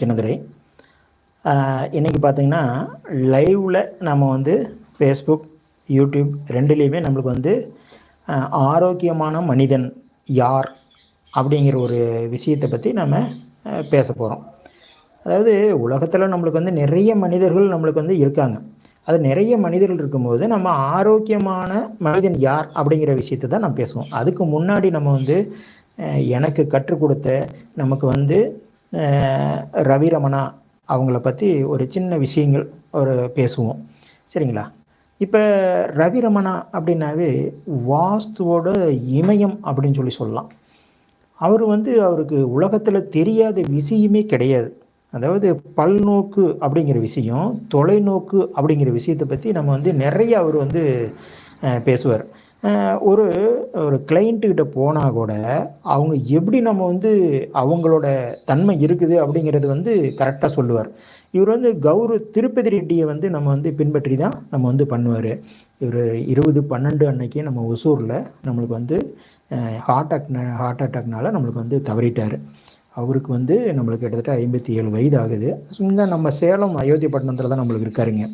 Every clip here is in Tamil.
சின்னதுரை இன்றைக்கி பார்த்திங்கன்னா லைவில் நம்ம வந்து ஃபேஸ்புக் யூடியூப் ரெண்டுலேயுமே நம்மளுக்கு வந்து ஆரோக்கியமான மனிதன் யார் அப்படிங்கிற ஒரு விஷயத்தை பற்றி நம்ம பேச போகிறோம் அதாவது உலகத்தில் நம்மளுக்கு வந்து நிறைய மனிதர்கள் நம்மளுக்கு வந்து இருக்காங்க. அது நிறைய மனிதர்கள் இருக்கும்போது நம்ம ஆரோக்கியமான மனிதன் யார் அப்படிங்கிற விஷயத்தை தான் நம்ம பேசுவோம். அதுக்கு முன்னாடி நம்ம வந்து எனக்கு கற்றுக் கொடுத்த நமக்கு வந்து ரவி ரமணா அவங்கள பற்றி ஒரு சின்ன விஷயங்கள் ஒரு பேசுவோம். சரிங்களா? இப்போ ரவி ரமணா அப்படின்னாவே வாஸ்துவோட இமயம் அப்படின்னு சொல்லி சொல்லலாம். அவர் வந்து அவருக்கு உலகத்தில் தெரியாத விஷயமே கிடையாது. அதாவது பல்நோக்கு அப்படிங்கிற விஷயம் தொலைநோக்கு அப்படிங்கிற விஷயத்தை பற்றி நம்ம வந்து நிறைய அவர் வந்து பேசுவார். ஒரு ஒரு கிளைண்ட்டுக்கிட்ட போனால் கூட அவங்க எப்படி நம்ம வந்து அவங்களோட தன்மை இருக்குது அப்படிங்கிறது வந்து கரெக்டாக சொல்லுவார். இவர் வந்து கௌரு திருப்பதி ரெட்டியை வந்து நம்ம வந்து பின்பற்றி தான் நம்ம வந்து பண்ணுவார். இவர் இருபது பன்னெண்டு அன்னைக்கு நம்ம ஒசூரில் நம்மளுக்கு வந்து ஹார்ட் அட்டாக் ஹார்ட் அட்டாக்னால நம்மளுக்கு வந்து தவறிட்டார். அவருக்கு வந்து நம்மளுக்கு கிட்டத்தட்ட ஐம்பத்தி ஏழு வயது ஆகுது. இந்த நம்ம சேலம் அயோத்தியப்பட்டினத்தில் தான் நம்மளுக்கு இருக்காருங்க.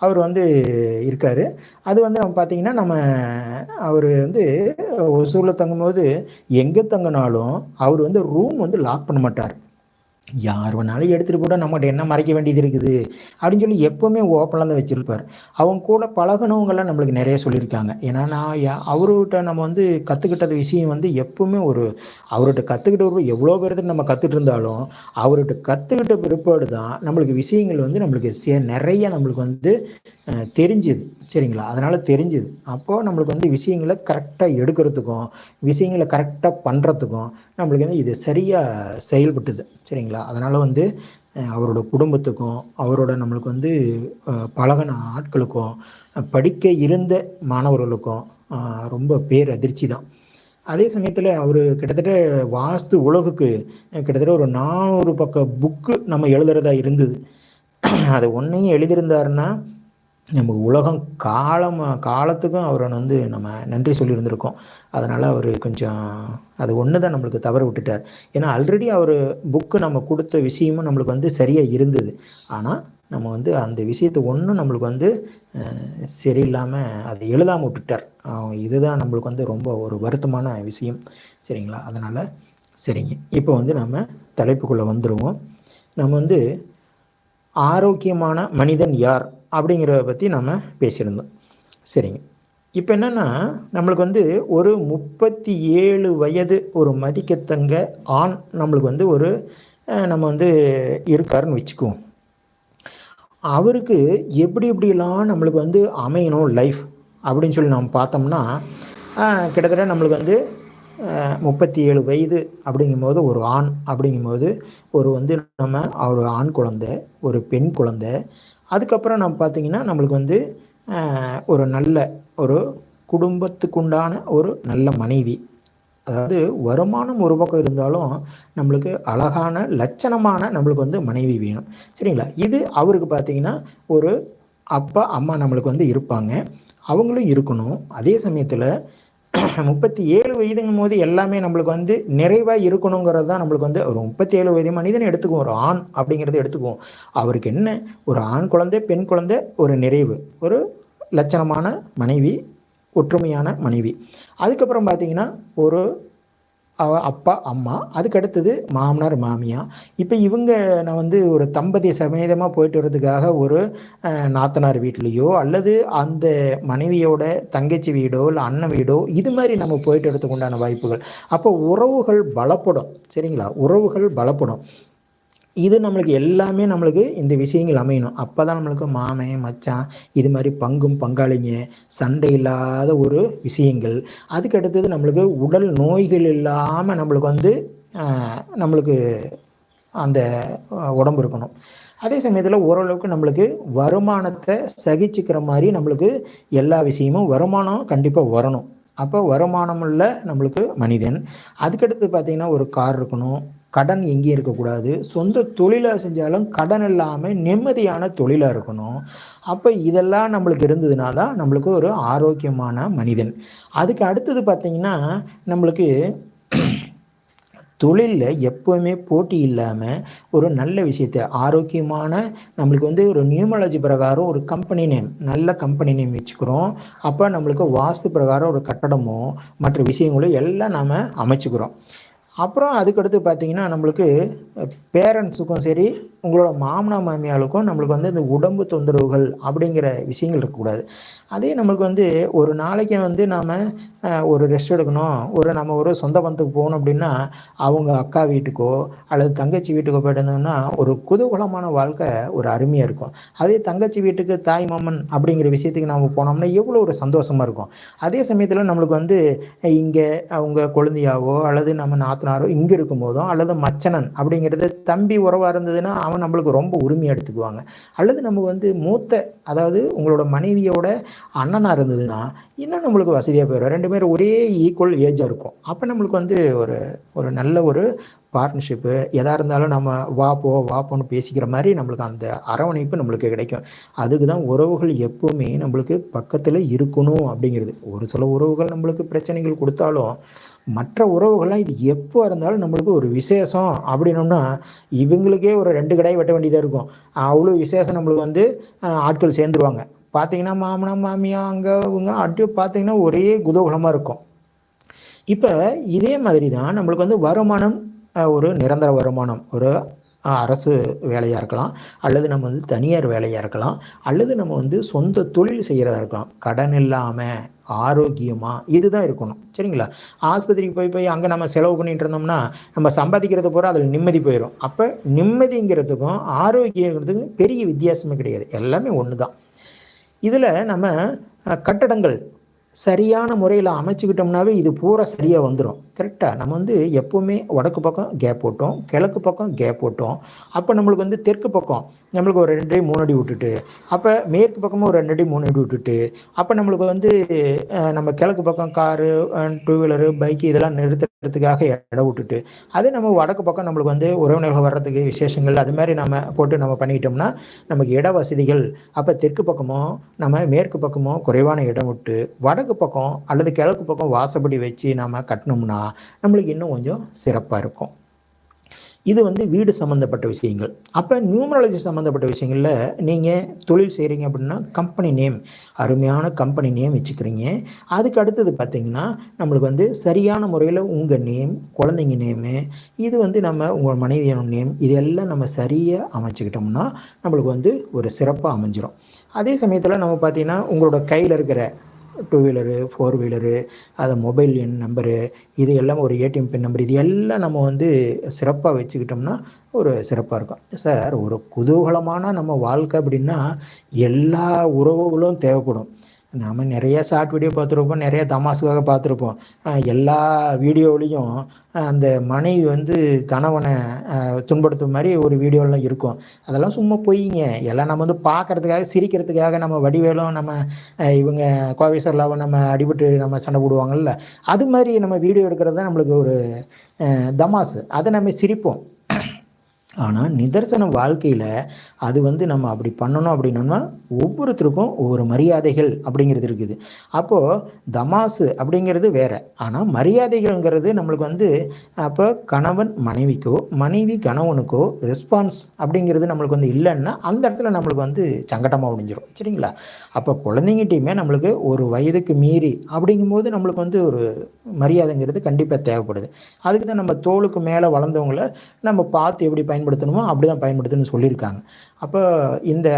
அவர் வந்து இருக்கார். அது வந்து நம்ம பார்த்தீங்கன்னா நம்ம அவர் வந்து ஒசூரில் தங்கும்போது எங்கே தங்கினாலும் அவர் வந்து ரூம் வந்து லாக் பண்ண மாட்டார். யார் வேணாலும் எடுத்துகிட்டு கூட நம்மகிட்ட என்ன மறைக்க வேண்டியது இருக்குது? அப்படின்னு சொல்லி எப்போவுமே ஓப்பனாக தான் வச்சுருப்பார். அவங்க கூட பழகினவங்கெல்லாம் நம்மளுக்கு நிறைய சொல்லியிருக்காங்க. ஏன்னா நான் யா- அவர்கிட்ட நம்ம வந்து கற்றுக்கிட்டது விஷயம் வந்து எப்பவுமே ஒரு அவர்கிட்ட கற்றுக்கிட்ட ஒரு எவ்வளோ பேர்த்துக்கு நம்ம கற்றுட்டு இருந்தாலும் அவர்கிட்ட கற்றுக்கிட்ட பிற்பாடு தான் நம்மளுக்கு விஷயங்கள் வந்து நம்மளுக்கு சே நிறைய நம்மளுக்கு வந்து தெரிஞ்சுது. சரிங்களா? அதனால் தெரிஞ்சுது. அப்போது நம்மளுக்கு வந்து விஷயங்களை கரெக்டாக எடுக்கிறதுக்கும் விஷயங்களை கரெக்டாக பண்ணுறதுக்கும் நம்மளுக்கு வந்து இது சரியாக செயல்பட்டுது. சரிங்களா? அதனால் வந்து அவரோட குடும்பத்துக்கும் அவரோட நம்மளுக்கு வந்து பழகின ஆட்களுக்கும் படிக்க இருந்த மாணவர்களுக்கும் ரொம்ப பேர் அதிர்ச்சி தான். அதே சமயத்தில் அவர் கிட்டத்தட்ட வாஸ்து உலகுக்கு கிட்டத்தட்ட ஒரு நானூறு பக்க புக்கு நம்ம எழுதுறதா இருந்தது. அது ஒன்றையும் எழுதியிருந்தாருன்னா நம்ம உலகம் காலம் காலத்துக்கும் அவரை வந்து நம்ம நன்றி சொல்லியிருந்திருக்கோம். அதனால் அவர் கொஞ்சம் அது ஒன்று தான் நம்மளுக்கு தவறு விட்டுட்டார். ஏன்னா ஆல்ரெடி அவர் புக்கு நம்ம கொடுத்த விஷயமும் நம்மளுக்கு வந்து சரியாக இருந்தது. ஆனால் நம்ம வந்து அந்த விஷயத்தை ஒன்றும் நம்மளுக்கு வந்து சரியில்லாமல் அதை எழுதாமல் விட்டுட்டார். இதுதான் நம்மளுக்கு வந்து ரொம்ப ஒரு வருத்தமான விஷயம். சரிங்களா? அதனால் சரிங்க. இப்போ வந்து நம்ம தலைப்புக்குள்ளே வந்துடுவோம் நம்ம வந்து ஆரோக்கியமான மனிதன் யார்? அப்படிங்கிறத பற்றி நம்ம பேசியிருந்தோம். சரிங்க. இப்போ என்னென்னா நம்மளுக்கு வந்து ஒரு முப்பத்தி ஏழு வயது ஒரு மதிக்கத்தங்க ஆண் நம்மளுக்கு வந்து ஒரு நம்ம வந்து இருக்காருன்னு வச்சுக்குவோம். அவருக்கு எப்படி எப்படிலாம் நம்மளுக்கு வந்து அமையணும் லைஃப் அப்படின்னு சொல்லி நம்ம பார்த்தோம்னா கிட்டத்தட்ட நம்மளுக்கு வந்து முப்பத்தி ஏழு வயது அப்படிங்கும்போது ஒரு ஆண் அப்படிங்கும்போது ஒரு வந்து நம்ம ஒரு ஆண் குழந்தை ஒரு பெண் குழந்தை அதுக்கப்புறம் நம்ம பார்த்தீங்கன்னா நம்மளுக்கு வந்து ஒரு நல்ல ஒரு குடும்பத்துக்குண்டான ஒரு நல்ல மனைவி. அதாவது வருமானம் ஒரு பக்கம் இருந்தாலும் நம்மளுக்கு அழகான லட்சணமான நம்மளுக்கு வந்து மனைவி வேணும். சரிங்களா? இது அவருக்கு பார்த்தீங்கன்னா ஒரு அப்பா அம்மா நம்மளுக்கு வந்து இருப்பாங்க. அவங்களும் இருக்கணும். அதே சமயத்தில் முப்பத்தி ஏழு வயதுங்கும் போது எல்லாமே நம்மளுக்கு வந்து நிறைவாக இருக்கணுங்கிறது தான் நம்மளுக்கு வந்து ஒரு முப்பத்தி ஏழு வயது மனிதன் எடுத்துக்குவோம். ஒரு ஆண் அப்படிங்கிறத எடுத்துக்குவோம். அவருக்கு என்ன? ஒரு ஆண் குழந்தை பெண் குழந்தை ஒரு நிறைவு. ஒரு லட்சணமான மனைவி ஒற்றுமையான மனைவி. அதுக்கப்புறம் பார்த்தீங்கன்னா ஒரு அப்பா அம்மா அதுக்கு அடுத்தது மாமனார் மாமியா இப்போ இவங்க நான் வந்து ஒரு தம்பதி சமேதமாக போயிட்டு வர்றதுக்காக ஒரு நாத்தனார் வீட்லேயோ அல்லது அந்த மனைவியோட தங்கச்சி வீடோ இல்லை அண்ணன் வீடோ இது மாதிரி நம்ம போயிட்டு வரதுக்கு உண்டான வாய்ப்புகள். அப்போ உறவுகள் பலப்படும். சரிங்களா? உறவுகள் பலப்படும். இது நம்மளுக்கு எல்லாமே நம்மளுக்கு இந்த விஷயங்கள் அமையணும். அப்போ தான் நம்மளுக்கு மாமன் மச்சான் இது மாதிரி பங்கும் பங்காளிங்க சண்டை இல்லாத ஒரு விஷயங்கள். அதுக்கு அடுத்தது நம்மளுக்கு உடல் நோய்கள் இல்லாமல் நம்மளுக்கு வந்து நம்மளுக்கு அந்த உடம்பு இருக்கணும். அதே சமயத்தில் ஓரளவுக்கு நம்மளுக்கு வருமானத்தை சகிச்சுக்கிற மாதிரி நம்மளுக்கு எல்லா விஷயமும் வருமானம் கண்டிப்பாக வரணும். அப்போ வருமானமுள்ள நம்மளுக்கு மனிதன். அதுக்கடுத்து பார்த்தீங்கன்னா ஒரு கார் இருக்கணும். கடன் எங்கேயும் இருக்கக்கூடாது. சொந்த தொழிலாக செஞ்சாலும் கடன் இல்லாமல் நிம்மதியான தொழிலாக இருக்கணும். அப்போ இதெல்லாம் நம்மளுக்கு இருந்ததுனா தான் நம்மளுக்கு ஒரு ஆரோக்கியமான மனிதன். அதுக்கு அடுத்தது பார்த்திங்கன்னா நம்மளுக்கு தொழிலில் எப்போவுமே போட்டி இல்லாமல் ஒரு நல்ல விஷயத்தை ஆரோக்கியமான நம்மளுக்கு வந்து ஒரு நியூமாலஜி பிரகாரம் ஒரு கம்பெனி நேம் நல்ல கம்பெனி நேம் வச்சுக்கிறோம். அப்போ நம்மளுக்கு வாஸ்து பிரகாரம் ஒரு கட்டடமோ மற்ற விஷயங்களோ எல்லாம் நாம் அமைச்சுக்கிறோம். அப்புறம் அதுக்கடுத்து பார்த்தீங்கன்னா நம்மளுக்கு பேரண்ட்ஸுக்கும் சரி உங்களோட மாமனா மாமியாளுக்கும் நம்மளுக்கு வந்து இந்த உடம்பு தொந்தரவுகள் அப்படிங்கிற விஷயங்கள் இருக்கக்கூடாது. அதே நம்மளுக்கு வந்து ஒரு நாளைக்கு வந்து நாம் ஒரு ரெஸ்ட் எடுக்கணும். ஒரு நம்ம ஒரு சொந்த பந்தத்துக்கு போகணும் அப்படின்னா அவங்க அக்கா வீட்டுக்கோ அல்லது தங்கச்சி வீட்டுக்கோ போயிட்டு ஒரு குதூகலமான வாழ்க்கை ஒரு அருமையாக இருக்கும். அதே தங்கச்சி வீட்டுக்கு தாய் மாமன் அப்படிங்கிற விஷயத்துக்கு நாம் போனோம்னா எவ்வளோ ஒரு சந்தோஷமாக இருக்கும். அதே சமயத்தில் நம்மளுக்கு வந்து இங்கே அவங்க குழந்தையாவோ அல்லது நம்ம நாத்தனாரோ இங்கே இருக்கும்போதும் அல்லது மச்சனன் அப்படிங்கிறது தம்பி உறவாக இருந்ததுன்னா அவன் நம்மளுக்கு ரொம்ப உரிமையாக எடுத்துக்குவாங்க. அல்லது நம்ம வந்து மூத்த அதாவது உங்களோட மனைவியோட அண்ணனாக இருந்ததுன்னா இன்னும் நம்மளுக்கு வசதியாக போயிடும் ரெண்டு பேரும் ஒரே ஈக்குவல் ஏஜாக இருக்கும். அப்போ நம்மளுக்கு வந்து ஒரு ஒரு நல்ல ஒரு பார்ட்னர்ஷிப்பு எதாக இருந்தாலும் நம்ம வா போ வா போன்னு பேசிக்கிற மாதிரி நம்மளுக்கு அந்த அரவணைப்பு நம்மளுக்கு கிடைக்கும். அதுக்கு தான் உறவுகள் எப்போவுமே நம்மளுக்கு பக்கத்தில் இருக்கணும் அப்படிங்கிறது. ஒரு சில உறவுகள் நம்மளுக்கு பிரச்சனைகள் கொடுத்தாலும் மற்ற உறவுகள்லாம் இது எப்போ இருந்தாலும் நம்மளுக்கு ஒரு விசேஷம் அப்படின்னோம்னா இவங்களுக்கே ஒரு ரெண்டு கடாய் வெட்ட வேண்டியதாக இருக்கும். அவ்வளோ விசேஷம் நம்மளுக்கு வந்து ஆட்கள் சேர்ந்துருவாங்க. பார்த்தீங்கன்னா மாமனா மாமியா அங்கே அவங்க அப்படி பார்த்தீங்கன்னா ஒரே குதூகலமாக இருக்கும். இப்போ இதே மாதிரி தான் நம்மளுக்கு வந்து வருமானம் ஒரு நிரந்தர வருமானம் ஒரு அரசு வேலையாக இருக்கலாம். அல்லது நம்ம வந்து தனியார் வேலையாக இருக்கலாம். அல்லது நம்ம வந்து சொந்த தொழில் செய்கிறதா இருக்கலாம். கடன் இல்லாமல் ஆரோக்கியமாக இதுதான் இருக்கணும். சரிங்களா? ஆஸ்பத்திரிக்கு போய் போய் அங்கே நம்ம செலவு பண்ணிகிட்டு இருந்தோம்னா நம்ம சம்பாதிக்கிறது பூரா அதில் நிம்மதி போயிடும் அப்போ நிம்மதிங்கிறதுக்கும் ஆரோக்கியங்கிறதுக்கும் பெரிய வித்தியாசமே கிடையாது. எல்லாமே ஒன்று தான் இதில் நம்ம கட்டடங்கள் சரியான முறையில் அமைச்சுக்கிட்டோம்னாவே இது பூரா சரியாக வந்துடும் கரெக்டாக நம்ம வந்து எப்போவுமே வடக்கு பக்கம் கேப் போட்டோம் கிழக்கு பக்கம் கேப் போட்டோம். அப்போ நம்மளுக்கு வந்து தெற்கு பக்கம் நம்மளுக்கு ஒரு ரெண்டு அடி மூணு அடி விட்டுட்டு அப்போ மேற்கு பக்கமும் ஒரு ரெண்டு அடி மூணு அடி விட்டுட்டு அப்போ நம்மளுக்கு வந்து நம்ம கிழக்கு பக்கம் காரு டூ வீலரு பைக்கு இதெல்லாம் நிறுத்துறதுக்காக இடம் விட்டுட்டு அதே நம்ம வடக்கு பக்கம் நம்மளுக்கு வந்து உறவினர்கள் வர்றதுக்கு விசேஷங்கள் அது மாதிரி நம்ம போட்டு நம்ம பண்ணிக்கிட்டோம்னா நமக்கு இட வசதிகள் அப்போ தெற்கு பக்கமும் நம்ம மேற்கு பக்கமும் குறைவான இடம் விட்டு வடக்கு பக்கம் அல்லது கிழக்கு பக்கம் வாசப்படி வச்சு நம்ம கட்டினோம்னா நம்மளுக்கு இன்னும் கொஞ்சம் சிறப்பாக இருக்கும். இது வந்து வீடு சம்மந்தப்பட்ட விஷயங்கள். அப்போ நியூமராலஜி சம்மந்தப்பட்ட விஷயங்களில் நீங்கள் தொழில் செய்கிறீங்க அப்படின்னா கம்பெனி நேம் அருமையான கம்பெனி நேம் வச்சுக்கிறீங்க. அதுக்கு அடுத்தது பார்த்திங்கன்னா நம்மளுக்கு வந்து சரியான முறையில் உங்கள் நேம் குழந்தைங்க நேமு இது வந்து நம்ம உங்கள் மனைவியான நேம் இதெல்லாம் நம்ம சரியாக அமைச்சுக்கிட்டோம்னா நம்மளுக்கு வந்து ஒரு சிறப்பாக அமைஞ்சிடும் அதே சமயத்தில் நம்ம பார்த்திங்கன்னா உங்களோட கையில் இருக்கிற டூ வீலரு ஃபோர் வீலரு அது மொபைல் எண் நம்பரு இது எல்லாம் ஒரு ஏடிஎம் பின் நம்பர் இது எல்லாம் நம்ம வந்து சிறப்பாக வச்சுக்கிட்டோம்னா ஒரு சிறப்பாக இருக்கும். சார் ஒரு குதூகலமான நம்ம வாழ்க்கை அப்படின்னா எல்லா உறவுகளும் தேவைப்படும். நாம் நிறைய ஷார்ட் வீடியோ பார்த்துருப்போம் நிறைய தமாசுக்காக பார்த்துருப்போம். எல்லா வீடியோவிலையும் அந்த மனைவி வந்து கணவனை துன்படுத்தும் மாதிரி ஒரு வீடியோலாம் இருக்கும். அதெல்லாம் சும்மா பொய்ங்க. எல்லாம் நம்ம வந்து பார்க்கறதுக்காக சிரிக்கிறதுக்காக நம்ம வடிவேலும் நம்ம இவங்க கோவேஸ்வரலாவை நம்ம அடிபட்டு நம்ம சண்டை போடுவாங்கள்ல அது மாதிரி நம்ம வீடியோ எடுக்கிறது தான் நம்மளுக்கு ஒரு தமாசு அதை நம்ம சிரிப்போம். ஆனால் நிதர்சன வாழ்க்கையில் அது வந்து நம்ம அப்படி பண்ணணும் அப்படின்னோம்னா ஒவ்வொருத்தருக்கும் ஒவ்வொரு மரியாதைகள் அப்படிங்கிறது இருக்குது. அப்போது தமாசு அப்படிங்கிறது வேற. ஆனால் மரியாதைகள்ங்கிறது நம்மளுக்கு வந்து அப்போ கணவன் மனைவிக்கோ மனைவி கணவனுக்கோ ரெஸ்பான்ஸ் அப்படிங்கிறது நம்மளுக்கு வந்து இல்லைன்னா அந்த இடத்துல நம்மளுக்கு வந்து சங்கடமாக முடிஞ்சிடும் சரிங்களா? அப்போ குழந்தைங்கிட்டையுமே நம்மளுக்கு ஒரு வயதுக்கு மீறி அப்படிங்கும்போது நம்மளுக்கு வந்து ஒரு மரியாதைங்கிறது கண்டிப்பாக தேவைப்படுது. அதுக்கு தான் நம்ம தோளுக்கு மேலே வளர்ந்தவங்கள நம்ம பார்த்து எப்படி பயன்படுத்தணுமோ அப்படி தான் பயன்படுத்தணும்னு சொல்லியிருக்காங்க. அப்போ இந்த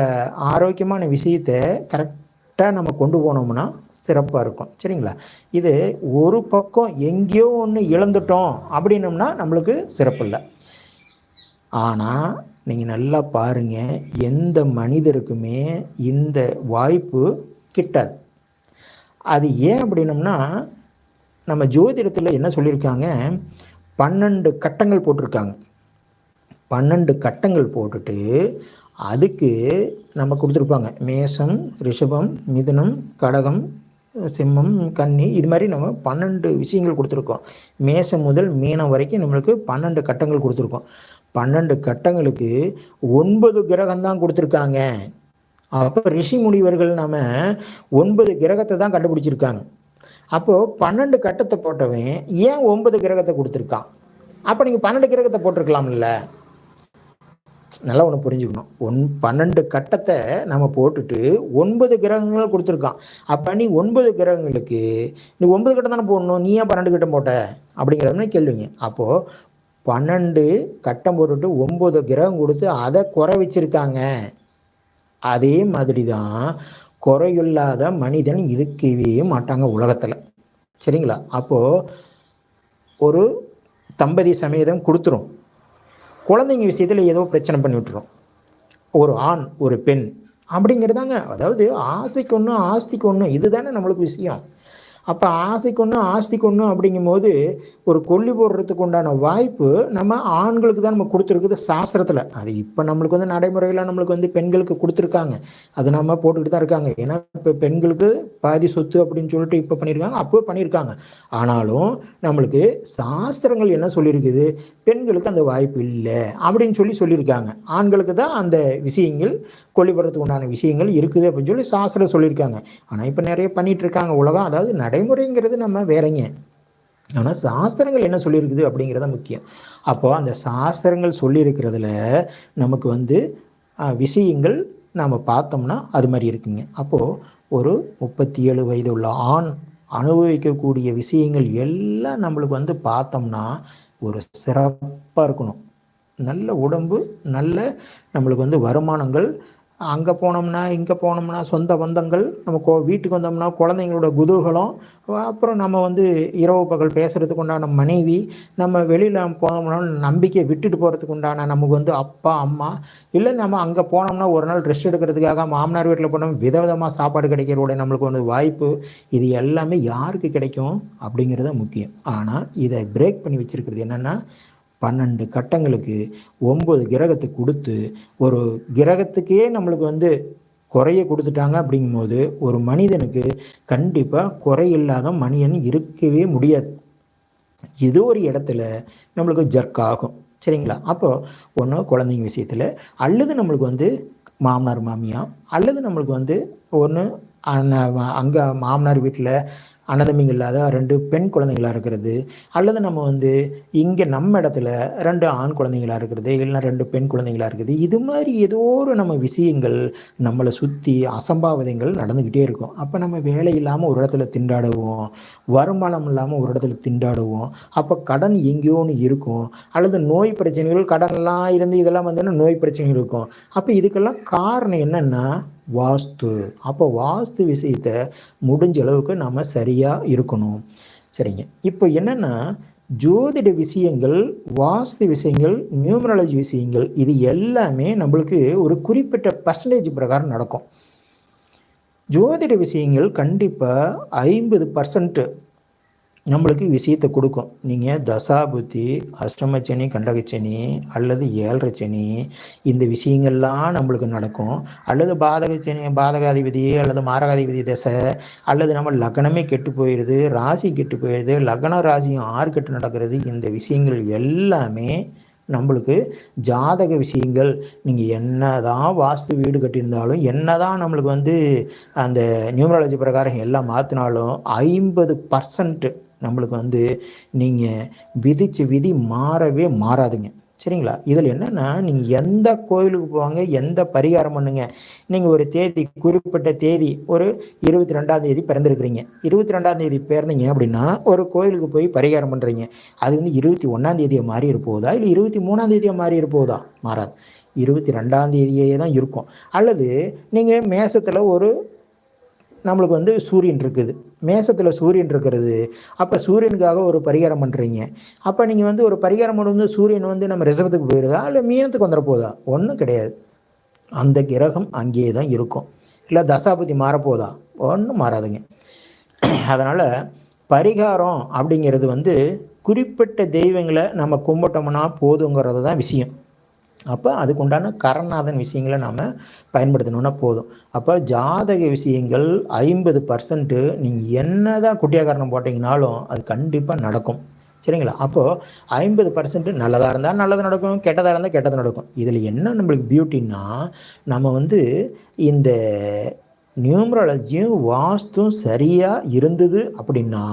ஆரோக்கியமான விஷயத்தை கரெக்டாக நம்ம கொண்டு போனோம்னா சிறப்பாக இருக்கும். சரிங்களா? இது ஒரு பக்கம் எங்கேயோ ஒன்று இழந்துட்டோம் அப்படின்னம்னா நம்மளுக்கு சிறப்பு இல்லை. ஆனால் நீங்கள் நல்லா பாருங்கள் எந்த மனிதருக்குமே இந்த வாய்ப்பு கிட்டாது. அது ஏன் அப்படின்னம்னா நம்ம ஜோதிடத்தில் என்ன சொல்லியிருக்காங்க? பன்னெண்டு கட்டங்கள் போட்டிருக்காங்க. பன்னெண்டு கட்டங்கள் போட்டுட்டு அதுக்கு நம்ம கொடுத்துருப்பாங்க. மேசம் ரிஷபம் மிதுனம் கடகம் சிம்மம் கன்னி இது மாதிரி நம்ம பன்னெண்டு விஷயங்கள் கொடுத்துருக்கோம். மேசம் முதல் மீனம் வரைக்கும் நம்மளுக்கு பன்னெண்டு கட்டங்கள் கொடுத்துருக்கோம். பன்னெண்டு கட்டங்களுக்கு ஒன்பது கிரகம் தான் கொடுத்துருக்காங்க. அப்போ ரிஷி முனிவர்கள் நம்ம ஒன்பது கிரகத்தை தான் கண்டுபிடிச்சிருக்காங்க. அப்போது பன்னெண்டு கட்டத்தை போட்டவன் ஏன் ஒன்பது கிரகத்தை கொடுத்துருக்கான்? அப்போ நீங்கள் பன்னெண்டு கிரகத்தை போட்டிருக்கலாம்ல. நல்லா ஒன்று புரிஞ்சுக்கணும். ஒன் பன்னெண்டு கட்டத்தை நம்ம போட்டுட்டு ஒன்பது கிரகங்கள் கொடுத்துருக்கான். அப்போ நீ ஒன்பது கிரகங்களுக்கு நீ ஒன்பது கட்டம் தானே போடணும்? நீ ஏன் பன்னெண்டு கட்டம் போட்ட? அப்படிங்கிறதுனா கேள்விங்க. அப்போது பன்னெண்டு கட்டம் போட்டுட்டு ஒம்பது கிரகம் கொடுத்து அதை குறை வச்சுருக்காங்க. அதே மாதிரி தான் குறையில்லாத மனிதன் இருக்கவே மாட்டாங்க உலகத்தில். சரிங்களா? அப்போது ஒரு தம்பதி சமேதம் கொடுத்துரும். குழந்தைங்க விஷயத்தில் ஏதோ பிரச்சனை பண்ணி விட்டுரும். ஒரு ஆண் ஒரு பெண் அப்படிங்கிறதாங்க. அதாவது ஆசைக்கு ஒன்று ஆஸ்திக்கு ஒன்று இதுதானே நம்மளுக்கு விஷயம். அப்போ ஆசைக்கு ஒன்று ஆஸ்திக்கு ஒன்று அப்படிங்கும்போது ஒரு கொல்லி போடுறதுக்கு உண்டான வாய்ப்பு நம்ம ஆண்களுக்கு தான் நம்ம கொடுத்துருக்குது சாஸ்திரத்தில். அது இப்போ நம்மளுக்கு வந்து நடைமுறையில் நம்மளுக்கு வந்து பெண்களுக்கு கொடுத்துருக்காங்க. அது நம்ம போட்டுக்கிட்டு தான் இருக்காங்க. ஏன்னா இப்போ பெண்களுக்கு பாதி சொத்து அப்படின்னு சொல்லிட்டு இப்போ பண்ணியிருக்காங்க அப்போ பண்ணியிருக்காங்க ஆனாலும் நம்மளுக்கு சாஸ்திரங்கள் என்ன சொல்லியிருக்குது பெண்களுக்கு அந்த வாய்ப்பு இல்லை அப்படின்னு சொல்லி சொல்லியிருக்காங்க ஆண்களுக்கு தான் அந்த விஷயங்கள் கொல்லிப்படுறதுக்கு உண்டான விஷயங்கள் இருக்குது அப்படின்னு சொல்லி சாஸ்திரம் சொல்லியிருக்காங்க ஆனால் இப்போ நிறைய பண்ணிகிட்டு இருக்காங்க உலகம். அதாவது நடைமுறைங்கிறது நம்ம வேறங்க ஆனால் சாஸ்திரங்கள் என்ன சொல்லியிருக்குது அப்படிங்கிறத முக்கியம். அப்போது அந்த சாஸ்திரங்கள் சொல்லியிருக்கிறதுல நமக்கு வந்து விஷயங்கள் நாம் பார்த்தோம்னா அது மாதிரி இருக்குங்க. அப்போது ஒரு முப்பத்தி ஏழு வயது உள்ள ஆண் அனுபவிக்கக்கூடிய விஷயங்கள் எல்லாம் நம்மளுக்கு வந்து பார்த்தோம்னா ஒரு சிறப்பாக இருக்கணும். நல்ல உடம்பு நல்ல நம்மளுக்கு வந்து வருமானங்கள் அங்கே போனோம்னா இங்கே போனோம்னா சொந்த பந்தங்கள் நம்ம கோ வீட்டுக்கு வந்தோம்னா குழந்தைங்களோட குதூகலம் அப்புறம் நம்ம வந்து இரவு பகல் பேசுகிறதுக்கு உண்டான மனைவி நம்ம வெளியில் போனோம்னா நம்பிக்கையை விட்டுட்டு போகிறதுக்கு உண்டான நமக்கு வந்து அப்பா அம்மா இல்லை நம்ம அங்கே போனோம்னா ஒரு நாள் ரெஸ்ட் எடுக்கிறதுக்காக மாமனார் வீட்டில் போனோம் விதவிதமாக சாப்பாடு கிடைக்கிறோட நம்மளுக்கு வந்து வாய்ப்பு இது எல்லாமே யாருக்கு கிடைக்கும்? அப்படிங்கிறது முக்கியம். ஆனால் இதை பிரேக் பண்ணி வச்சுருக்கிறது என்னென்னா பன்னெண்டு கட்டங்களுக்கு ஒம்பது கிரகத்தை கொடுத்து ஒரு கிரகத்துக்கே நம்மளுக்கு வந்து குறைய கொடுத்துட்டாங்க அப்படிங்கும்போது ஒரு மனிதனுக்கு கண்டிப்பாக குறையில்லாத மனிதன் இருக்கவே முடியாது. ஏதோ ஒரு இடத்துல நம்மளுக்கு ஜர்க் ஆகும். சரிங்களா? அப்போது ஒன்று குழந்தைங்க விஷயத்தில் அல்லது நம்மளுக்கு வந்து மாமனார் மாமியா அல்லது நம்மளுக்கு வந்து ஒன்று அங்கே மாமனார் வீட்டில் அன்னதம்பிங்க இல்லாத ரெண்டு பெண் குழந்தைங்களாக இருக்கிறது. அல்லது நம்ம வந்து இங்கே நம்ம இடத்துல ரெண்டு ஆண் குழந்தைங்களாக இருக்கிறது இல்லைன்னா ரெண்டு பெண் குழந்தைங்களாக இருக்குது. இது மாதிரி ஏதோ ஒரு நம்ம விஷயங்கள் நம்மளை சுற்றி அசம்பாவிதங்கள் நடந்துக்கிட்டே இருக்கும். அப்போ நம்ம வேலை இல்லாமல் ஒரு இடத்துல திண்டாடுவோம் வருமானம் இல்லாமல் ஒரு இடத்துல திண்டாடுவோம். அப்போ கடன் எங்கேயோன்னு இருக்கும். அல்லது நோய் பிரச்சனைகள் கடன்லாம் இருந்து இதெல்லாம் வந்து நோய் பிரச்சனைகள் இருக்கும். அப்போ இதுக்கெல்லாம் காரணம் என்னென்னா வாஸ்து. அப்போ வாஸ்து விஷயத்தை முடிஞ்ச அளவுக்கு நாம் சரியாக இருக்கணும். சரிங்க. இப்போ என்னென்னா ஜோதிட விஷயங்கள் வாஸ்து விஷயங்கள் நியூமராலஜி விஷயங்கள் இது எல்லாமே நம்மளுக்கு ஒரு குறிப்பிட்ட பர்சன்டேஜ் பிரகாரம் நடக்கும். ஜோதிட விஷயங்கள் கண்டிப்பாக ஐம்பது பர்சன்ட்டு நம்மளுக்கு விஷயத்தை கொடுக்கும். நீங்கள் தசாபுத்தி அஷ்டமச்சனி கண்டகச்சனி அல்லது ஏழரை சனி இந்த விஷயங்கள்லாம் நம்மளுக்கு நடக்கும். அல்லது பாதகச்சனி பாதகாதிபதி அல்லது மாரகாதிபதி தசை அல்லது நம்ம லக்னமே கெட்டு போயிடுது ராசி கெட்டு போயிடுது லக்ன ராசியும் ஆறு கெட்டு நடக்கிறது. இந்த விஷயங்கள் எல்லாமே நம்மளுக்கு ஜாதக விஷயங்கள். நீங்கள் என்ன தான் வாஸ்து வீடு கட்டியிருந்தாலும் என்ன தான் நம்மளுக்கு வந்து அந்த நியூமராலஜி பிரகாரம் எல்லாம் மாற்றினாலும் ஐம்பது பர்சன்ட்டு நம்மளுக்கு வந்து நீங்கள் விதிச்சு விதி மாறவே மாறாதுங்க. சரிங்களா? இதில் என்னென்னா நீங்கள் எந்த கோயிலுக்கு போவாங்க எந்த பரிகாரம் பண்ணுங்க நீங்கள் ஒரு தேதி குறிப்பிட்ட தேதி ஒரு இருபத்தி ரெண்டாம் தேதி பிறந்திருக்கிறீங்க. இருபத்தி ரெண்டாம் தேதி பிறந்தீங்க அப்படின்னா ஒரு கோயிலுக்கு போய் பரிகாரம் பண்ணுறீங்க அது வந்து இருபத்தி ஒன்றாம் தேதியை மாறி இருப்போதா இல்லை இருபத்தி மூணாம் தேதியை மாறி இருப்போதா? மாறாது. இருபத்தி ரெண்டாம் தேதியே தான் இருக்கும். அல்லது நீங்கள் மேசத்தில் ஒரு நம்மளுக்கு வந்து சூரியன் இருக்குது. மேசத்தில் சூரியன் இருக்கிறது. அப்போ சூரியனுக்காக ஒரு பரிகாரம் பண்ணுறீங்க அப்போ நீங்கள் வந்து ஒரு பரிகாரம் பண்ணும்போது சூரியன் வந்து நம்ம ரிசர்வத்துக்கு போயிடுதா இல்லை மீனத்துக்கு வந்துட போதா? ஒன்றும் கிடையாது. அந்த கிரகம் அங்கேயே தான் இருக்கும். இல்லை தசாபதி மாறப்போதா? ஒன்றும் மாறாதுங்க. அதனால் பரிகாரம் அப்படிங்கிறது வந்து குறிப்பிட்ட தெய்வங்களை நம்ம கும்பிட்டோம்னா போதுங்கிறது தான் விஷயம். அப்போ அதுக்கு உண்டான கரநாதன் விஷயங்களை நாம் பயன்படுத்தணும்னா போதும். அப்போ ஜாதக விஷயங்கள் ஐம்பது பர்சன்ட்டு நீங்கள் என்ன தான் குட்டியாகரணம் போட்டிங்கனாலும் அது கண்டிப்பாக நடக்கும். சரிங்களா? அப்போது ஐம்பது பர்சன்ட் நல்லதாக இருந்தால் நல்லது நடக்கும் கெட்டதாக இருந்தால் கெட்டது நடக்கும். இதில் என்ன நம்மளுக்கு பியூட்டின்னா நம்ம வந்து இந்த நியூமராலஜியும் வாஸ்தும் சரியாக இருந்தது அப்படின்னா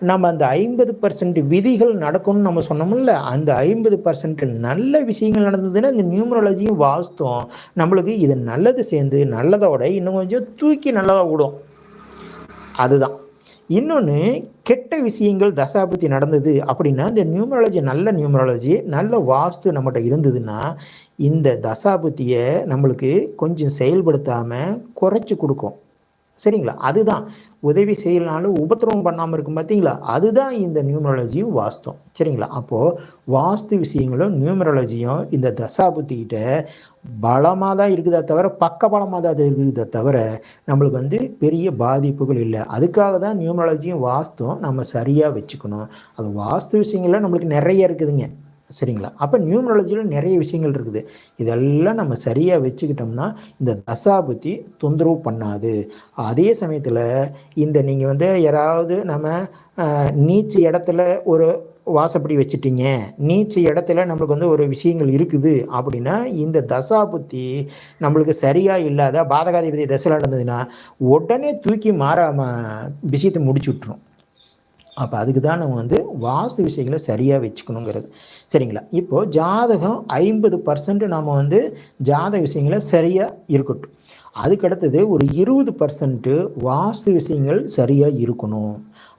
நம்ம அந்த ஐம்பது பர்சன்ட் விதிகள் நடக்கும்னு நம்ம சொன்னோம்ல அந்த ஐம்பது பர்சன்ட் நல்ல விஷயங்கள் நடந்ததுன்னா இந்த நியூமராலஜியும் வாஸ்தும் நம்மளுக்கு இது நல்லது சேர்ந்து நல்லதோட இன்னும் கொஞ்சம் தூக்கி நல்லதாக விடும் அதுதான். இன்னொன்று கெட்ட விஷயங்கள் தசாபத்தி நடந்தது அப்படின்னா இந்த நியூமராலஜி நல்ல நியூமராலஜி நல்ல வாஸ்து நம்மகிட்ட இருந்ததுன்னா இந்த தசாபுத்தியை நம்மளுக்கு கொஞ்சம் செயல்படுத்தாமல் குறைச்சி கொடுக்கும். சரிங்களா? அதுதான். உதவி செய்யலனாலும் உபத்திரவம் பண்ணாமல் இருக்கும் பார்த்தீங்களா அதுதான் இந்த நியூமராலஜியும் வாஸ்தும் சரிங்களா? அப்போது வாஸ்து விஷயங்களும் நியூமராலஜியும் இந்த தசாபுத்திக்கிட்ட பலமாக தான் இருக்குதா தவிர பக்க பலமாக தான் அது இருக்குதா தவிர நம்மளுக்கு வந்து பெரிய பாதிப்புகள் இல்லை. அதுக்காக தான் நியூமராலஜியும் வாஸ்தும் நம்ம சரியாக வச்சுக்கணும். அது வாஸ்து விஷயங்கள்லாம் நம்மளுக்கு நிறைய இருக்குதுங்க. சரிங்களா? அப்போ நியூமராலஜியில் நிறைய விஷயங்கள் இருக்குது. இதெல்லாம் நம்ம சரியாக வச்சுக்கிட்டோம்னா இந்த தசாபுத்தி தொந்தரவு பண்ணாது. அதே சமயத்தில் இந்த நீங்கள் வந்து யாராவது நம்ம நீச்சு இடத்துல ஒரு வாசப்படி வச்சுட்டீங்க. நீச்சு இடத்துல நம்மளுக்கு வந்து ஒரு விஷயங்கள் இருக்குது. அப்படின்னா இந்த தசாபுத்தி நம்மளுக்கு சரியாக இல்லாத பாதகாதிபதி தசையில் நடந்ததுன்னா உடனே தூக்கி மாறாமல் விஷயத்தை முடிச்சு விட்ரும் அப்போ அதுக்கு தான் நம்ம வந்து வாசு விஷயங்களை சரியாக வச்சுக்கணுங்கிறது. சரிங்களா? இப்போது ஜாதகம் ஐம்பது பர்சன்ட் நம்ம வந்து ஜாதக விஷயங்களை சரியாக இருக்கட்டும். அதுக்கடுத்தது ஒரு இருபது பர்சன்ட்டு வாஸ்து விஷயங்கள் சரியாக இருக்கணும்.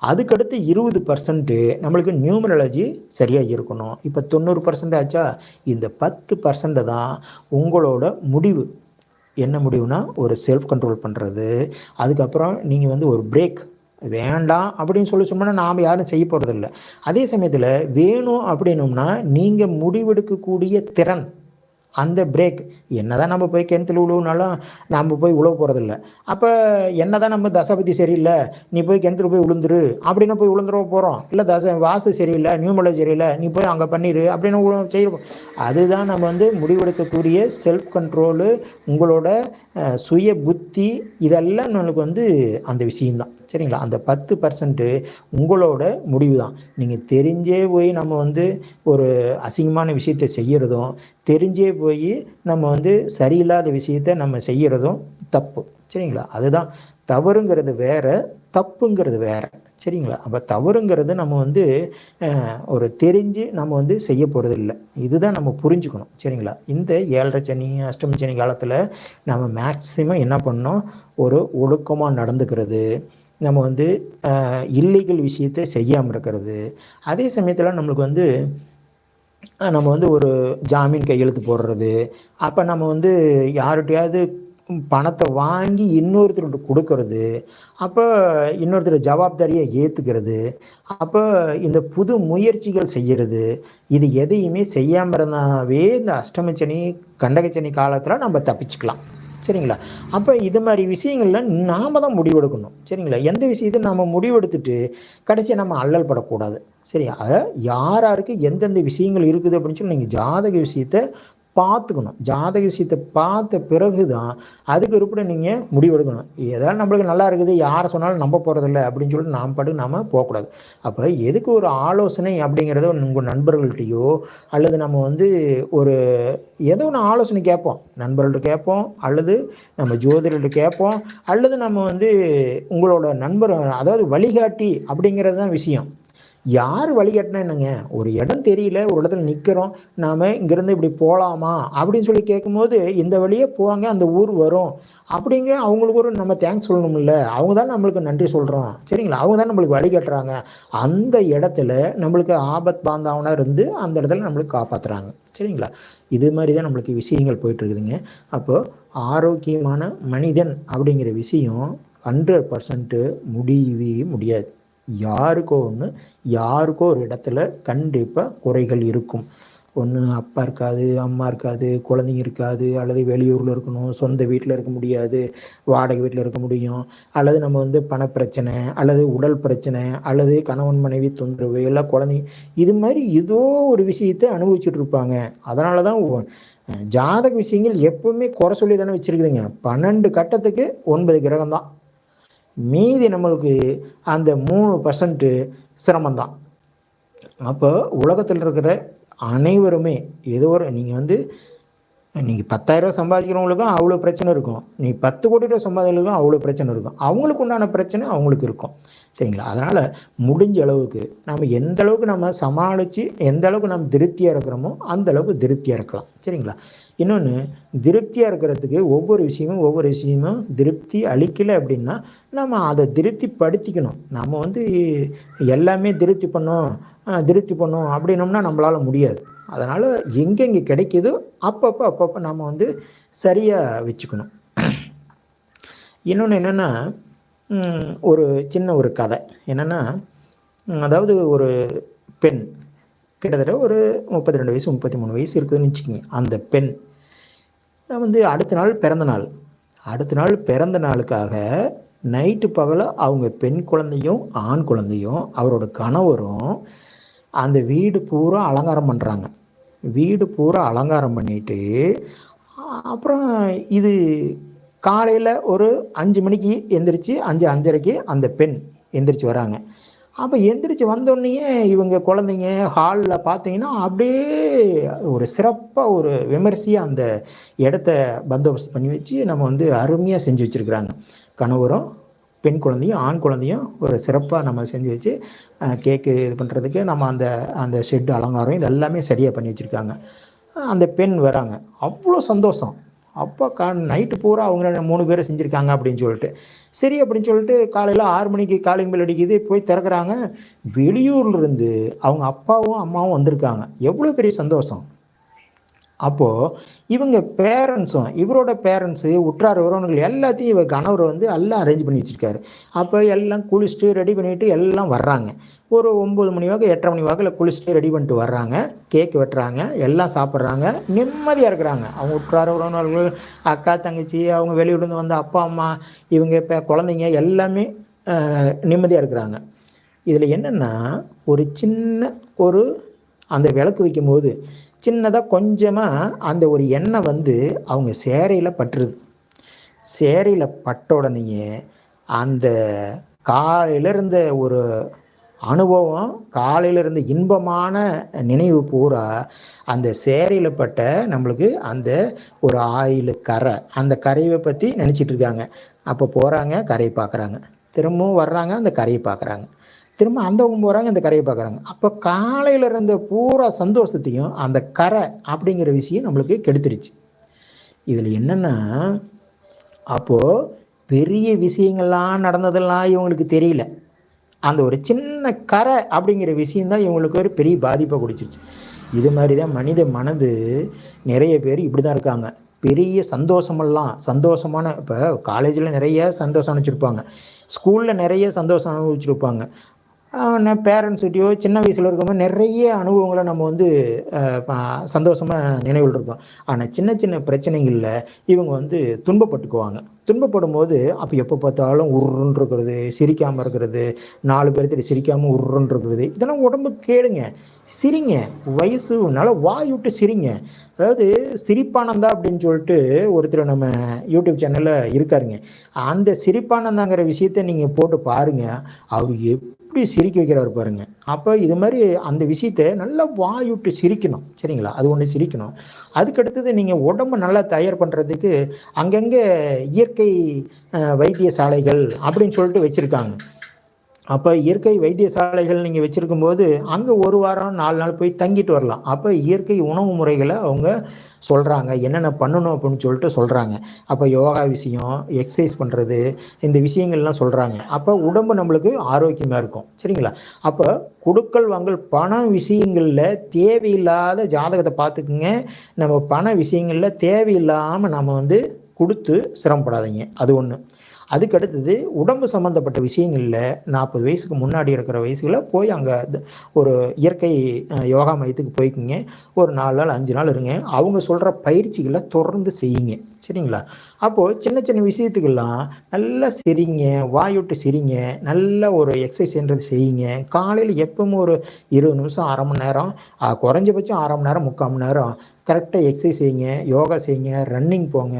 அதுக்கடுத்து இருபது பர்சன்ட்டு நம்மளுக்கு நியூமராலஜி சரியாக இருக்கணும். இப்போ தொண்ணூறு பர்சன்ட் ஆச்சா? இந்த பத்து பர்சன்ட் தான் உங்களோட முடிவு. என்ன முடிவுனா? ஒரு செல்ஃப் கண்ட்ரோல் பண்ணுறது அதுக்கப்புறம் நீங்கள் வந்து ஒரு பிரேக் வேண்டாம் அப்படின்னு சொல்லி சொன்னோம்னா நாம் யாரும் செய்ய போகிறதில்ல அதே சமயத்தில் வேணும் அப்படின்னோம்னா நீங்கள் முடிவெடுக்கக்கூடிய திறன் அந்த பிரேக் என்ன தான் நம்ம போய் கிணத்துல உழுவுனாலும் நம்ம போய் உழவு போகிறதில்ல அப்போ என்ன தான் நம்ம தசபதி சரியில்லை நீ போய் கிணத்துல போய் விழுந்துரு அப்படின்னு போய் விழுந்துருவ போகிறோம் இல்லை தச வாசு சரியில்லை நியூமலை சரியில்லை நீ போய் அங்கே பண்ணிடு அப்படின்னு செய்ய அதுதான் நம்ம வந்து முடிவெடுக்கக்கூடிய செல்ஃப் கண்ட்ரோலு உங்களோட சுய புத்தி இதெல்லாம் நம்மளுக்கு வந்து அந்த விஷயம்தான். சரிங்களா? அந்த பத்து பர்சன்ட்டு உங்களோட முடிவு தான் நீங்கள் தெரிஞ்சே போய் நம்ம வந்து ஒரு அசிங்கமான விஷயத்தை செய்கிறதும் தெரிஞ்சே போய் நம்ம வந்து சரியில்லாத விஷயத்த நம்ம செய்கிறதும் தப்பு. சரிங்களா? அதுதான் தவறுங்கிறது வேற தப்புங்கிறது வேற. சரிங்களா? அப்போ தவறுங்கிறது நம்ம வந்து ஒரு தெரிஞ்சு நம்ம வந்து செய்ய போகிறது இல்லை இதுதான் நம்ம புரிஞ்சுக்கணும். சரிங்களா? இந்த ஏழரை சனி அஷ்டமி சனி காலத்தில் நம்ம மேக்சிமம் என்ன பண்ணோம் ஒரு ஒழுக்கமாக நடந்துக்கிறது. நம்ம வந்து இல்லீகல் விஷயத்தை செய்யாமல் இருக்கிறது. அதே சமயத்தில் நம்மளுக்கு வந்து நம்ம வந்து ஒரு ஜாமீன் கையெழுத்து போடுறது. அப்போ நம்ம வந்து யார்கிட்டையாவது பணத்தை வாங்கி இன்னொருத்தர்கிட்ட கொடுக்கறது. அப்போ இன்னொருத்தர் ஜவாப்தாரியை ஏற்றுக்கிறது அப்போ இந்த புது முயற்சிகள் செய்கிறது இது எதையுமே செய்யாமல் இருந்தாவே இந்த அஷ்டமச்சனி கண்டகச்சனி காலத்தில் நம்ம தப்பிச்சுக்கலாம். சரிங்களா? அப்போ இது மாதிரி விஷயங்களில் நாம் தான் முடிவெடுக்கணும். சரிங்களா? எந்த விஷயத்தை நம்ம முடிவெடுத்துட்டு கடைசியாக நம்ம அல்லல் படக்கூடாது. சரி அதை யார் யாருக்கு எந்தெந்த விஷயங்கள் இருக்குது அப்படின்னு சொல்லி நீங்கள் ஜாதக விஷயத்தை பார்த்துக்கணும். ஜாதக விஷயத்தை பார்த்த பிறகு தான் அதுக்கு உருப்பட நீங்கள் முடிவெடுக்கணும் ஏதாவது நம்மளுக்கு நல்லா இருக்குது யாரை சொன்னாலும் நம்ப போகிறதில்ல அப்படின்னு சொல்லிட்டு நாம் பாட்டு நாம் போகக்கூடாது. அப்போ எதுக்கு ஒரு ஆலோசனை அப்படிங்கிறத உங்கள் நண்பர்கள்ட்டையோ அல்லது நம்ம வந்து ஒரு ஏதோ ஒன்று ஆலோசனை கேட்போம். நண்பர்கள்ட்ட கேட்போம் அல்லது நம்ம ஜோதிடர்கிட்ட கேட்போம் அல்லது நம்ம வந்து உங்களோட நண்பர் அதாவது வழிகாட்டி அப்படிங்கிறது தான் விஷயம். யார் வழிகட்டினா என்னங்க? ஒரு இடம் தெரியல ஒரு இடத்துல நிற்கிறோம் நாம் இங்கேருந்து இப்படி போகலாமா அப்படின்னு சொல்லி கேட்கும்போது இந்த வழியே போவாங்க அந்த ஊர் வரும். அப்படிங்க அவங்களுக்கு ஒரு நம்ம தேங்க்ஸ் சொல்லணும்ல. அவங்க தான் நம்மளுக்கு நன்றி சொல்கிறோம் சரிங்களா? அவங்க தான் நம்மளுக்கு வழிகட்டுறாங்க அந்த இடத்துல நம்மளுக்கு ஆபத் பாந்தாவனாக இருந்து அந்த இடத்துல நம்மளுக்கு காப்பாற்றுறாங்க சரிங்களா? இது மாதிரி தான் நம்மளுக்கு விஷயங்கள் போயிட்டுருக்குதுங்க. அப்போது ஆரோக்கியமான மனிதன் அப்படிங்கிற விஷயம் ஹண்ட்ரட் பர்சன்ட்டு முடியவே முடியாது. யாருக்கோ ஒன்று யாருக்கோ ஒரு இடத்துல கண்டிப்பாக குறைகள் இருக்கும். ஒன்று அப்பா இருக்காது அம்மா இருக்காது குழந்தைங்க இருக்காது அல்லது வெளியூரில் இருக்கணும் சொந்த வீட்டில் இருக்க முடியாது வாடகை வீட்டில் இருக்க முடியும் அல்லது நம்ம வந்து பணப்பிரச்சனை அல்லது உடல் பிரச்சனை அல்லது கணவன் மனைவி தொந்தரவு எல்லாம் குழந்தைங்க இது மாதிரி ஏதோ ஒரு விஷயத்தை அனுபவிச்சுட்டு இருப்பாங்க. அதனால தான் ஜாதக விஷயங்கள் எப்பவுமே குறை சொல்லி தானே வச்சுருக்குதுங்க. பன்னெண்டு கட்டத்துக்கு ஒன்பது கிரகம் தான் மீதி நம்மளுக்கு அந்த மூணு பர்சன்ட்டு சிரமந்தான் அப்போ உலகத்தில் இருக்கிற அனைவருமே ஏதோ ஒரு நீங்கள் வந்து நீங்கள் பத்தாயிரரூவா சம்பாதிக்கிறவங்களுக்கும் அவ்வளோ பிரச்சனை இருக்கும். நீ பத்து கோடி ரூபா சம்பாதிக்கிறவங்களுக்கும் அவ்வளோ பிரச்சனை இருக்கும். அவங்களுக்கு உண்டான பிரச்சனை அவங்களுக்கு இருக்கும். சரிங்களா? அதனால் முடிஞ்ச அளவுக்கு நம்ம எந்த அளவுக்கு நம்ம சமாளித்து எந்த அளவுக்கு நம்ம திருப்தியாக இருக்கிறோமோ அந்த அளவுக்கு திருப்தியாக இருக்கலாம். சரிங்களா? இன்னொன்று திருப்தியாக இருக்கிறதுக்கு ஒவ்வொரு விஷயமும் ஒவ்வொரு விஷயமும் திருப்தி அளிக்கலை அப்படின்னா நம்ம அதை திருப்தி படுத்திக்கணும் நம்ம வந்து எல்லாமே திருப்தி பண்ணோம் திருப்தி பண்ணோம் அப்படின்னோம்னா நம்மளால் முடியாது. அதனால் எங்கெங்கே கிடைக்கிதோ அப்பப்போ அப்பப்போ நம்ம வந்து சரியாக வச்சுக்கணும். இன்னொன்று என்னென்னா ஒரு சின்ன ஒரு கதை. என்னென்னா அதாவது ஒரு பெண் கிட்டத்தட்ட ஒரு முப்பத்தி ரெண்டு வயசு முப்பத்தி மூணு வயசு இருக்குதுன்னு வச்சுக்கோங்க. அந்த பெண் வந்து அடுத்த நாள் பிறந்த நாள். அடுத்த நாள் பிறந்த நாளுக்காக நைட்டு பகலாக அவங்க பெண் குழந்தையும் ஆண் குழந்தையும் அவரோட கணவரும் அந்த வீடு பூரா அலங்காரம் பண்ணுறாங்க வீடு பூரா அலங்காரம் பண்ணிட்டு அப்புறம் இது காலையில் ஒரு அஞ்சு மணிக்கு எந்திரிச்சு அஞ்சு அஞ்சரைக்கு அந்த பெண் எந்திரிச்சு வராங்க. அப்போ எந்திரிச்சு வந்தோடனே இவங்க குழந்தைங்க ஹாலில் பார்த்தீங்கன்னா அப்படியே ஒரு சிறப்பாக ஒரு விமர்சையாக அந்த இடத்த பந்தோபஸ்து பண்ணி வச்சு நம்ம வந்து அருமையாக செஞ்சு வச்சுருக்குறாங்க. கணவரும் பெண் குழந்தையும் ஆண் குழந்தையும் ஒரு சிறப்பாக நம்ம செஞ்சு வச்சு கேக்கு இது பண்ணுறதுக்கு நம்ம அந்த அந்த ஷெட்டு அலங்காரம் இது எல்லாமே சரியாக பண்ணி வச்சுருக்காங்க. அந்த பெண் வராங்க. அவ்வளோ சந்தோஷம். அப்போ கா நைட்டு பூரா அவங்க மூணு பேரை செஞ்சுருக்காங்க அப்படின்னு சொல்லிட்டு. சரி அப்படின்னு சொல்லிட்டு காலையில் ஆறு மணிக்கு காலிங் பில் அடிக்குது போய் திறக்கிறாங்க. வெளியூர்லேருந்து அவங்க அப்பாவும் அம்மாவும் வந்திருக்காங்க. எவ்வளோ பெரிய சந்தோஷம். அப்போது இவங்க பேரண்ட்ஸும் இவரோட பேரண்ட்ஸு உற்றார் உறவினர்கள் எல்லாத்தையும் இவர் கணவர் வந்து எல்லாம் அரேஞ்ச் பண்ணி வச்சுருக்காரு. அப்போ எல்லாம் குளிச்சுட்டு ரெடி பண்ணிவிட்டு எல்லாம் வர்றாங்க. ஒரு ஒம்பது மணி வாக்கு எட்டரை மணி வாக்கில் குளிச்சுட்டு ரெடி பண்ணிட்டு வர்றாங்க. கேக் வெட்டுறாங்க. எல்லாம் சாப்பிட்றாங்க. நிம்மதியாக இருக்கிறாங்க. அவங்க உற்றார் உறவினர்கள் அக்கா தங்கச்சி அவங்க வெளியூர்லேருந்து வந்த அப்பா அம்மா இவங்க இப்போ குழந்தைங்க எல்லாமே நிம்மதியாக இருக்கிறாங்க. இதில் என்னென்னா ஒரு சின்ன ஒரு அந்த விளக்கு வைக்கும்போது சின்னதாக கொஞ்சமாக அந்த ஒரு எண்ணெய் வந்து அவங்க சேரையில் பட்டுருது. சேரையில் பட்ட உடனேயே அந்த காலையில் இருந்த ஒரு அனுபவம் காலையில் இருந்த இன்பமான நினைவு பூரா அந்த சேரையில் பட்ட நம்மளுக்கு அந்த ஒரு ஆயில் கரை அந்த கரையை பற்றி நினச்சிட்டு இருக்காங்க. அப்போ போகிறாங்க கரையை பார்க்குறாங்க திரும்பவும் வர்றாங்க அந்த கரையை பார்க்குறாங்க திரும்ப அந்த பக்கம் போகிறாங்க இந்த கரையை பார்க்குறாங்க. அப்போ காலையில் இருந்த பூரா சந்தோஷத்தையும் அந்த கரை அப்படிங்கிற விஷயம் நம்மளுக்கு கெடுத்துருச்சு. இதில் என்னென்னா அப்போது பெரிய விஷயங்கள்லாம் நடந்ததெல்லாம் இவங்களுக்கு தெரியல. அந்த ஒரு சின்ன கரை அப்படிங்கிற விஷயந்தான் இவங்களுக்கு ஒரு பெரிய பாதிப்பை குடிச்சிருச்சு இது மாதிரி தான் மனித மனது நிறைய பேர் இப்படி தான் இருக்காங்க. பெரிய சந்தோஷமெல்லாம் சந்தோஷமான இப்போ காலேஜில் நிறைய சந்தோஷம் அனுப்பிச்சிருப்பாங்க. ஸ்கூலில் நிறைய சந்தோஷம் அனுபவிச்சிருப்பாங்க. பேரண்ட்ஸ்கிட்டயோ சின்ன வயசில் இருக்கும்போது நிறைய அனுபவங்களை நம்ம வந்து சந்தோஷமாக நினைவில் இருக்கோம் ஆனால் சின்ன சின்ன பிரச்சனைகளில் இவங்க வந்து துன்பப்பட்டுக்குவாங்க. துன்பப்படும் போது அப்போ எப்போ பார்த்தாலும் உருன்னு இருக்கிறது சிரிக்காமல் இருக்கிறது நாலு பேர்த்திட்ட சிரிக்காமல் உருன்னு இருக்கிறது இதெல்லாம் உடம்பு கேளுங்க சிரிங்க. வயசு நல்லா வாய் விட்டு சிரிங்க. அதாவது சிரிப்பானந்தா அப்படின்னு சொல்லிட்டு ஒருத்தர் நம்ம யூடியூப் சேனலில் இருக்காருங்க. அந்த சிரிப்பானந்தாங்கிற விஷயத்த நீங்கள் போட்டு பாருங்கள் அவர் எப்படி சிரிக்க வைக்கிறார் பாருங்க. அப்போ இது மாதிரி அந்த விஷயத்தை நல்லா வாயுட்டு சிரிக்கணும். சரிங்களா? அது ஒன்று சிரிக்கணும். அதுக்கடுத்தது நீங்கள் உடம்பு நல்லா தயார் பண்ணுறதுக்கு அங்கங்கே இயற்கை வைத்தியசாலைகள் அப்படின்னு சொல்லிட்டு வச்சுருக்காங்க. அப்போ இயற்கை வைத்தியசாலைகள் நீங்கள் வச்சுருக்கும் போது அங்கே ஒரு வாரம் நாலு நாள் போய் தங்கிட்டு வரலாம். அப்போ இயற்கை உணவு முறைகளை அவங்க சொல்கிறாங்க என்னென்ன பண்ணணும் அப்படின்னு சொல்லிட்டு சொல்கிறாங்க அப்போ யோகா விஷயம் எக்ஸசைஸ் பண்ணுறது இந்த விஷயங்கள்லாம் சொல்கிறாங்க அப்போ உடம்பு நம்மளுக்கு ஆரோக்கியமாக இருக்கும். சரிங்களா? அப்போ கொடுக்கல் வாங்கல் பண விஷயங்களில் தேவையில்லாத ஜாதகத்தை பார்த்துக்குங்க. நம்ம பண விஷயங்களில் தேவையில்லாமல் நம்ம வந்து கொடுத்து சிரமப்படாதீங்க. அது ஒன்று அதுக்கு அடுத்தது உடம்பு சம்மந்தப்பட்ட விஷயங்களில் நாற்பது வயசுக்கு முன்னாடி இருக்கிற வயசுகளில் போய் அங்கே ஒரு இயற்கை யோகா மையத்துக்கு போய்க்குங்க. ஒரு நாலு நாள் அஞ்சு நாள் இருங்க. அவங்க சொல்கிற பயிற்சிகளை தொடர்ந்து செய்யுங்க. சரிங்களா? அப்போது சின்ன சின்ன விஷயத்துக்கெல்லாம் நல்லா சிரிங்க வாயுட்டு சிரிங்க நல்ல ஒரு எக்ஸசைஸ்ன்றது செய்யுங்க. காலையில் எப்பவும் ஒரு இருபது நிமிஷம் அரை மணி நேரம் குறைஞ்சபட்சம் அரை மணி நேரம் முக்கால் மணி நேரம் கரெக்டாக எக்ஸசைஸ் செய்யுங்க யோகா செய்யுங்க ரன்னிங் போங்க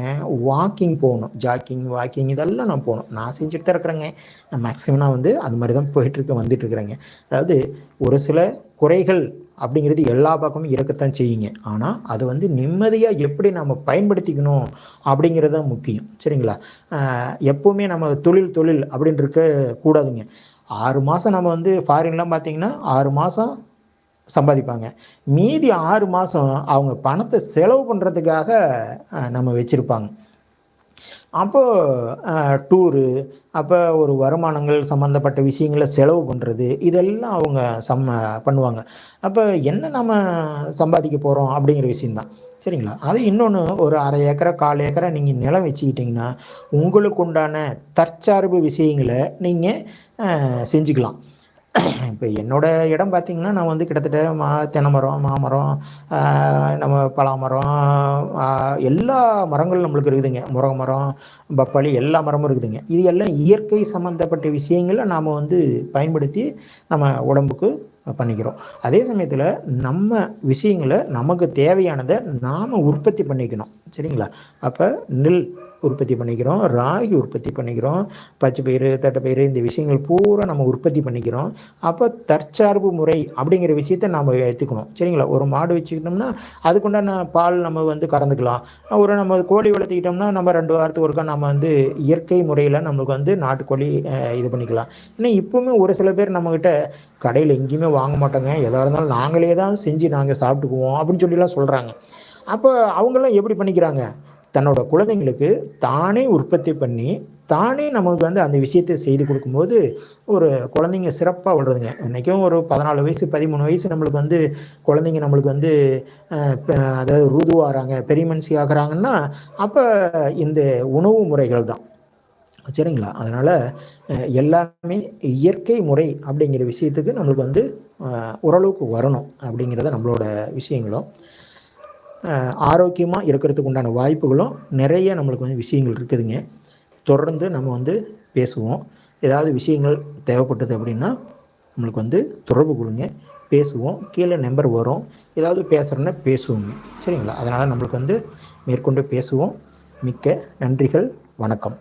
வாக்கிங் போகணும். ஜாக்கிங் வாக்கிங் இதெல்லாம் நான் போகணும். நான் செஞ்சுட்டு தான் இருக்கிறேங்க. நான் மேக்ஸிமம் நான் வந்து அது மாதிரி தான் போயிட்டுருக்கேன் வந்துட்டுருக்குறேங்க அதாவது ஒரு சில குறைகள் அப்படிங்கிறது எல்லா பக்கமும் இருக்கத்தான் செய்யுங்க. ஆனால் அது வந்து நிம்மதியாக எப்படி நம்ம பயன்படுத்திக்கணும் அப்படிங்கிறது தான் முக்கியம். சரிங்களா? எப்போவுமே நம்ம தொழில் தொழில் அப்படின்னு இருக்க கூடாதுங்க ஆறு மாதம் நம்ம வந்து ஃபாரின்லாம் பார்த்திங்கன்னா ஆறு மாதம் சம்பாதிப்பாங்க. மீதி ஆறு மாதம் அவங்க பணத்தை செலவு பண்ணுறதுக்காக நம்ம வச்சுருப்பாங்க. அப்போது டூரு அப்போ ஒரு வருமானங்கள் சம்மந்தப்பட்ட விஷயங்களை செலவு பண்ணுறது இதெல்லாம் அவங்க சம்ம பண்ணுவாங்க. அப்போ என்ன நம்ம சம்பாதிக்க போகிறோம் அப்படிங்கிற விஷயந்தான் சரிங்களா? அது இன்னொன்று ஒரு அரை ஏக்கரை கால் ஏக்கரை நீங்கள் நிலம் வச்சுக்கிட்டிங்கன்னா உங்களுக்கு உண்டான தற்சார்பு விஷயங்களை நீங்கள் செஞ்சுக்கலாம். இப்போ என்னோடய இடம் பார்த்திங்கன்னா நான் வந்து கிட்டத்தட்ட மா தென்னை மரம் மாமரம் நம்ம பலாமரம் எல்லா மரங்களும் நம்மளுக்கு இருக்குதுங்க. முருங்கை மரம் பப்பாளி எல்லா மரமும் இருக்குதுங்க. இது எல்லாம் இயற்கை சம்மந்தப்பட்ட விஷயங்களை நாம் வந்து பயன்படுத்தி நம்ம உடம்புக்கு பண்ணிக்கிறோம். அதே சமயத்தில் நம்ம விஷயங்களை நமக்கு தேவையானதை நாம் உற்பத்தி பண்ணிக்கணும். சரிங்களா? அப்போ நெல் உற்பத்தி பண்ணிக்கிறோம் ராகி உற்பத்தி பண்ணிக்கிறோம் பச்சை பயிறு தட்டைப்பயிறு இந்த விஷயங்கள் பூரா நம்ம உற்பத்தி பண்ணிக்கிறோம். அப்போ தற்சார்பு முறை அப்படிங்கிற விஷயத்த நம்ம எடுத்துக்கணும் சரிங்களா? ஒரு மாடு வச்சுக்கிட்டோம்னா அதுக்குண்டான பால் நம்ம வந்து கறந்துக்கலாம். ஒரு நம்ம கோழி வளர்த்திக்கிட்டோம்னா நம்ம ரெண்டு வாரத்துக்கு ஒருக்கா நம்ம வந்து இயற்கை முறையில் நம்மளுக்கு வந்து நாட்டுக்கோழி இது பண்ணிக்கலாம். ஏன்னா இப்போவுமே ஒரு சில பேர் நம்மக்கிட்ட கடையில் எங்கேயுமே வாங்க மாட்டோங்க. எதாக இருந்தாலும் நாங்களே தான் செஞ்சு நாங்கள் சாப்பிட்டுக்குவோம் அப்படின்னு சொல்லிலாம் சொல்கிறாங்க அப்போ அவங்களாம் எப்படி பண்ணிக்கிறாங்க? தன்னோட குழந்தைங்களுக்கு தானே உற்பத்தி பண்ணி தானே நமக்கு வந்து அந்த விஷயத்தை செய்து கொடுக்கும்போது ஒரு குழந்தைங்க சிறப்பாக வளருதுங்க. இன்றைக்கும் ஒரு பதினாலு வயசு பதிமூணு வயசு நம்மளுக்கு வந்து குழந்தைங்க நம்மளுக்கு வந்து அதாவது ருதுவாகிறாங்க பெரியமன்சி ஆகிறாங்கன்னா அப்போ இந்த உணவு முறைகள் தான். சரிங்களா? அதனால் எல்லாமே இயற்கை முறை அப்படிங்கிற விஷயத்துக்கு நம்மளுக்கு வந்து ஓரளவுக்கு வரணும் அப்படிங்கிறத நம்மளோட விஷயங்களும். ஆரோக்கியமாக இருக்கிறதுக்கு உண்டான வாய்ப்புகளும் நிறைய நம்மளுக்கு வந்து விஷயங்கள் இருக்குதுங்க. தொடர்ந்து நம்ம வந்து பேசுவோம். ஏதாவது விஷயங்கள் தேவைப்பட்டது அப்படின்னா நம்மளுக்கு வந்து தொடர்பு கொடுங்க பேசுவோம். கீழே நம்பர் வரும். ஏதாவது பேசுகிறேன்னா பேசுவோங்க. சரிங்களா? அதனால் நம்மளுக்கு வந்து மேற்கொண்டு பேசுவோம். மிக்க நன்றிகள். வணக்கம்.